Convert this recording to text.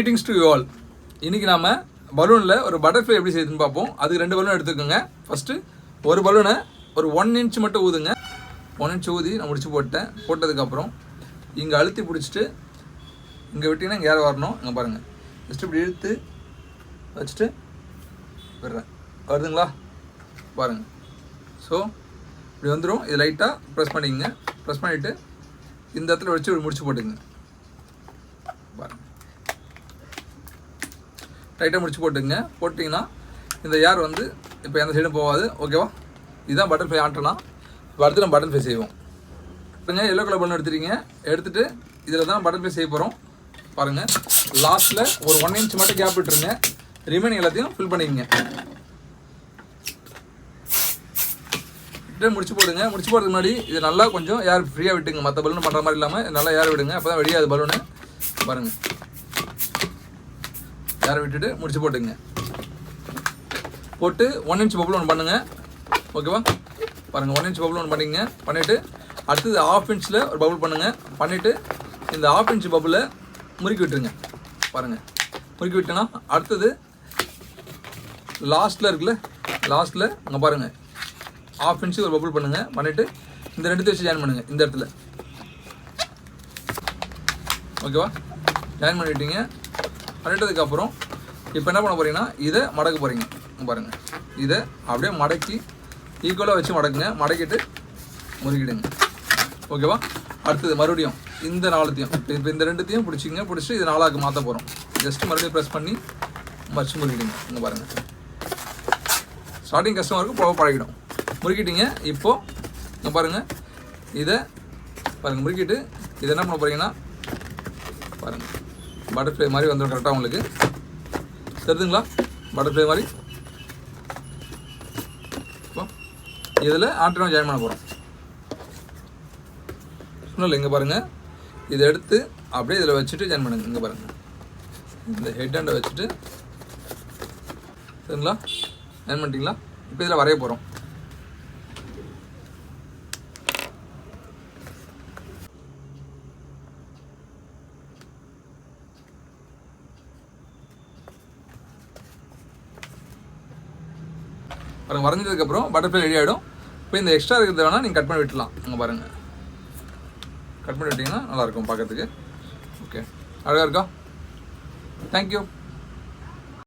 Meetings to all இன்னைக்கு நாம் பலூனில் ஒரு பட்டர்ஃப்ளை எப்படி செய்யுதுன்னு பார்ப்போம். அதுக்கு ரெண்டு பலூன் எடுத்துக்கோங்க. ஃபஸ்ட்டு ஒரு பலூனை ஒரு ஒன் இன்ச் மட்டும் ஊதுங்க. ஒன் இன்ச் ஊதி நான் முடிச்சு போட்டேன். போட்டதுக்கப்புறம் இங்கே அழுத்தி பிடிச்சிட்டு இங்கே விட்டிங்கன்னா இங்கே ஏற வரணும்? இங்கே பாருங்கள் ஜஸ்ட் இப்படி இழுத்து வச்சுட்டு விடுறேன். வருதுங்களா? பாருங்கள் ஸோ இப்படி வந்துடும் இது லைட்டாக ப்ரெஸ் பண்ணிக்கங்க. ப்ரெஸ் பண்ணிவிட்டு இந்த இடத்துல வச்சு முடிச்சு போட்டுங்க டைட்டாக முடிச்சு போட்டுங்க போட்டிங்கன்னா இந்த ஏர் வந்து இப்போ எந்த சைடும் போகாது. ஓகேவா இதுதான் பட்டர்ஃப்ளை ஆட்டலாம் இப்போ அடுத்து நம்ம பட்டர்ஃப்ளை செய்வோம். இப்போங்க எல்லோ கலர் பலூன் எடுத்துருக்கீங்க எடுத்துட்டு இதில் தான் பட்டர்ஃப்ளை செய்ய போகிறோம் பாருங்கள் லாஸ்ட்டில் ஒரு ஒன் இன்ச் மட்டும் கேப் விட்டுருங்க. ரிமைனிங் எல்லாத்தையும் ஃபில் பண்ணிக்கங்க. இப்படியே முடிச்சு போடுங்க. முடிச்சு போடுறதுக்கு முன்னாடி இது நல்லா கொஞ்சம் ஏர் ஃப்ரீயாக விட்டுங்க மற்ற பலூன் பண்ணுற மாதிரி இல்லாமல் நல்லா ஏர் விடுங்க. அப்போ தான் வெளியாது பலூனு பாருங்கள் ஏர் விட்டுட்டு முடிச்சு போட்டுங்க. போட்டு ஒன் இன்ச் பபுள் ஒன்று பண்ணுங்க. ஓகேவா பாருங்கள் ஒன் இன்ச் பபுள் ஒன்று பண்ணிங்க. பண்ணிவிட்டு அடுத்தது ஆஃப் இன்ச்சில் ஒரு பபுள் பண்ணுங்கள் பண்ணிவிட்டு இந்த ஆஃப் இன்ச் பபுளை முறுக்கி விட்டுருங்க. பாருங்கள் முறுக்கி விட்டோன்னா அடுத்தது லாஸ்ட்டில் இருக்குல்ல லாஸ்ட்டில் அங்கே பாருங்கள் ஆஃப் இன்ச்சு ஒரு பபுள் பண்ணுங்கள் பண்ணிவிட்டு இந்த ரெண்டுத்தையும் வச்சு ஜாயின் பண்ணுங்கள் இந்த இடத்துல. ஓகேவா ஜாயின் பண்ணிட்டீங்க. பண்ணிட்டதுக்கப்புறம் இப்போ என்ன பண்ண போகிறீங்கன்னா இதை மடக்க போகிறீங்க பாருங்கள் இதை அப்படியே மடக்கி ஈக்குவலாக வச்சு மடக்குங்க. மடக்கிட்டு முறுக்கிடுங்க. ஓகேவா? அடுத்தது மறுபடியும் இந்த நாலுத்தையும். இப்போ இப்போ இந்த ரெண்டுத்தையும் பிடிச்சிங்க. பிடிச்சி இது நாலாக்கு மாற்ற போகிறோம் ஜஸ்ட் மறுபடியும் ப்ரெஸ் பண்ணி மச்சு முறுக்கிடுங்க. இங்கே பாருங்கள் ஸ்டார்டிங் கஷ்டமாக இருக்கும் போக பழகிடும். முறுக்கிட்டீங்க. இப்போது இங்கே பாருங்கள் இதை பாருங்கள் முறுக்கிட்டு இதை என்ன பண்ண போகிறீங்கன்னா பாருங்கள் பட்டர்ஃப்ளை மாதிரி வந்துடும் கரெக்டாக உங்களுக்கு. தெரியுதுங்களா பட்டர்ஃப்ளை மாதிரி. இப்போ இதில் ஆட்டோ ஜாயின் பண்ண போகிறோம் சொன்னல இங்கே பாருங்கள் இதை எடுத்து அப்படியே இதில் வச்சுட்டு ஜாயின் பண்ணுங்க. இங்கே பாருங்கள் இந்த ஹெட் ஹேண்டை வச்சுட்டு. சரிங்களா? ஜாயின் பண்ணிட்டீங்களா? இப்போ இதில் வரைய போகிறோம் பாருங்க வரைஞ்சதுக்கப்புறம் பட்டர்ஃப்ளை ரெடி ஆகிடும் இப்போ இந்த எக்ஸ்ட்ரா இருக்கிறது வேணால் நீங்கள் கட் பண்ணி விட்டுலாம். அங்கே பாருங்கள் கட் பண்ணி விட்டிங்கன்னா நல்லாயிருக்கும் பார்க்கறதுக்கு. ஓகே அழகாக இருக்கா? தேங்க்யூ